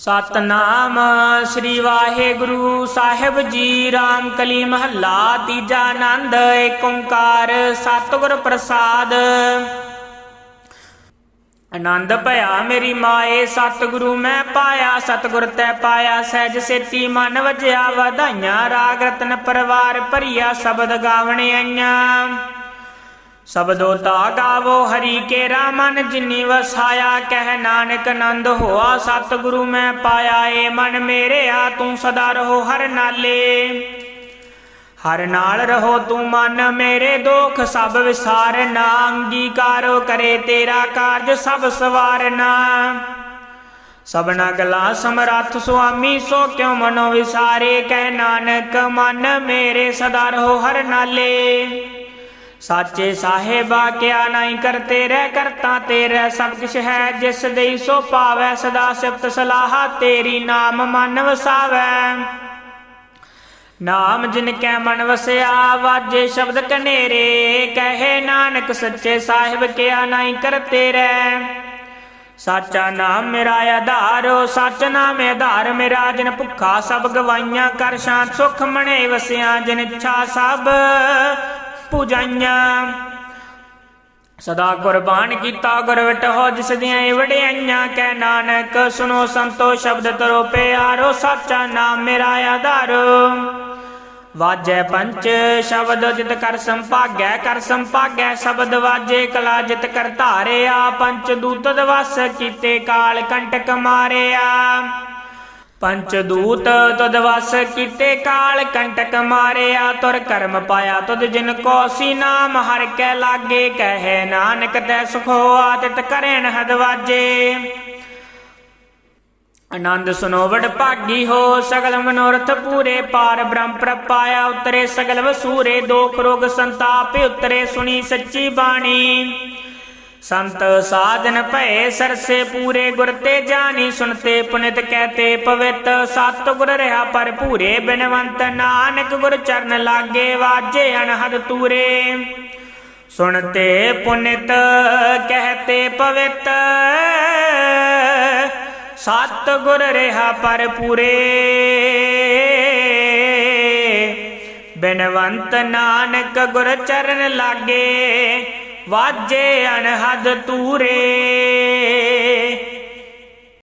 ਸਤਨਾਮ ਸ੍ਰੀ ਵਾਹਿਗੁਰੂ ਸਾਹਿਬ ਜੀ, ਰਾਮ ਕਲੀ ਮਹੱਲਾ, ਤੀਜਾ ਆਨੰਦ ਏਕ ਓੰਕਾਰ, ਸਤਿਗੁਰ ਪ੍ਰਸਾਦ। ਆਨੰਦ ਭਇਆ ਮੇਰੀ ਮਾਏ, ਸਤਿਗੁਰੂ ਮੈਂ ਪਾਇਆ, ਸਤਿਗੁਰ ਤੈ ਪਾਇਆ, ਸਹਿਜ ਸੇਤੀ ਮਨ ਵਜਿਆ, ਵਧਾਈਆਂ, ਰਾਗ ਰਤਨ ਪਰਵਾਰ ਭਰੀਆ, ਸ਼ਬਦ ਗਾਵਣ ਆਈਆਂ। ਸਬਦੋ ਤਾ ਗਾਵੋ ਹਰੀ ਕੇ ਰਾਮਨ ਜਿਨੀ ਵਸਾਇਆ, ਕਹਿ ਨਾਨਕ ਨੰਦ ਹੋਆ, ਸਤਿਗੁਰੂ ਮੈਂ ਪਾਇਆ, ਏ ਮਨ ਮੇਰੇ ਆ ਤੂੰ ਸਦਾ ਰਹੋ ਹਰ ਨਾਲੇ। ਹਰ ਨਾਲ ਰਹੋ ਤੂੰ ਮਨ ਮੇਰੇ ਦੁੱਖ, ਸਭ ਵਿਸਾਰਨਾ ਅੰਗੀਕਾਰੋ ਕਰੇ ਤੇਰਾ ਕਾਰਜ, ਸਭ ਸਵਾਰਨਾ ਸਭਨਾ ਗਲਾ ਸਮਰੱਥ ਸੁਆਮੀ, ਸੋ ਕਿਉ ਮਨੋ ਵਿਸਾਰੇ, ਕਹਿ ਨਾਨਕ ਮਨ ਮੇਰੇ ਸਦਾ ਰਹੋ ਹਰ ਨਾਲੇ। ਸਾਚੇ ਸਾਹਿਬਾ, ਕਿਆ ਨਹੀਂ ਕਰਤੇ ਰਹਿ ਕਰਤਾ, ਤੇਰਾ ਸਭ ਕੁਛ ਹੈ, ਜਿਸ ਦੇਈ ਸੋ ਪਾਵੈ, ਸਦਾ ਸਿਫਤ ਸਲਾਹ, ਤੇਰੀ ਨਾਮ ਮਨ ਵਸਾਵੈ। ਨਾਮ ਜਿਨ ਕੈ ਮਨ ਵਸਿਆ, ਵਾਜੇ ਸ਼ਬਦ ਕਨੇਰੇ, ਕਹੇ ਨਾਨਕ ਸੱਚੇ ਸਾਹਿਬ, ਕਿਆ ਨਹੀਂ ਕਰਤੇ ਰਹਿ ਸਾਚਾ ਨਾਮ ਮੇਰਾ ਆਧਾਰੋ ਸੱਚ ਨਾਮ ਆਧਾਰ, ਮੇਰਾ ਜਿਨ ਭੁੱਖਾ ਸਭ ਗਵਾਈਆਂ ਕਰ ਸ਼ਾਂਤ ਸੁਖ ਮਣੇ ਵਸਿਆ, ਜਿਨ ਇੱਛਾ ਸਭ ਪੂਜਾਈਆਂ ਸਦਾ ਕੁਰਬਾਨ ਕੀਤਾ ਗੁਰ ਵਿਟਹੁ ਜਿਸ ਦੀਆਂ ਵਡਿਆਈਆਂ। ਕਹਿ ਨਾਨਕ ਸੁਨੋ ਸੰਤੋ ਸ਼ਬਦ ਤਰੋ ਪਿਆਰੋ, ਸੱਚਾ ਨਾਮ ਮੇਰਾ ਆਧਾਰ। ਵਾਜੈ ਪੰਚ ਸ਼ਬਦ ਜਿਤ ਕਰ ਸੰਭਾਗੈ ਕਰ ਸੰਭਾਗੈ ਸ਼ਬਦ ਵਾਜੇ, ਕਲਾ ਜਿਤ ਕਰ ਧਾਰਿਆ। ਪੰਚ ਦੂਤ ਦਵਸ ਕੀਤੇ ਕਾਲ, ਕੰਟਕ ਮਾਰਿਆ। ਪੰਚ ਦੂਤ ਤਦ ਵਸ ਕੀਤੇ ਕਾਲ ਕੰਟਕ ਮਾਰਿਆ, ਤੁਰ ਕਰਮ ਪਾਇਆ ਤੁਧ ਜਿਨ ਕੋ ਸੀ ਨਾਮ, ਹਰ ਕੈ ਲਾਗੇ ਕਹੇ ਨਾਨਕ ਤੈ ਸੁਖ ਹੋਆ ਤਿਤ ਹਦਵਾਜੇ ਆਨੰਦ ਸੁਨੋ ਵਡ ਭਾਗੀ ਹੋ, ਸਗਲ ਮਨੋਰਥ ਪੂਰੇ ਪਾਰ ਬ੍ਰਹਮ ਪ੍ਰਪਾਇਆ, ਉਤਰੇ ਸਗਲ ਵਸੂਰੇ, ਦੋਖ ਰੋਗ ਸੰਤਾਪ ਉਤਰੇ ਸੁਣੀ ਸੱਚੀ ਬਾਣੀ। ਸੰਤ ਸਾਧਨ ਭਏ ਸਰਸੇ ਪੂਰੇ ਗੁਰ ਤੇ ਜਾਣੀ, ਸੁਣਤੇ ਪੁਨਿਤ ਕਹਤੇ ਪਵਿੱਤ। ਸਤ ਗੁਰ ਰਹਾ ਪਰ ਪੂਰੇ ਬਿਨਵੰਤ ਨਾਨਕ ਗੁਰ ਚਰਨ ਲਾਗੇ ਵਾਜੇ ਅਨਹਦ ਤੂਰੇ। ਸੁਨਤੇ ਪੁਨਿਤ ਕਹਤੇ ਪਵਿੱਤ ਸਤ ਗੁਰ ਰਹਾ ਪਰ ਪੂਰੇ ਬਿਨਵੰਤ ਨਾਨਕ ਗੁਰ ਚਰਨ ਲਾਗੇ ਵਾਜੇ ਅਨਹਦ ਤੂਰੇ।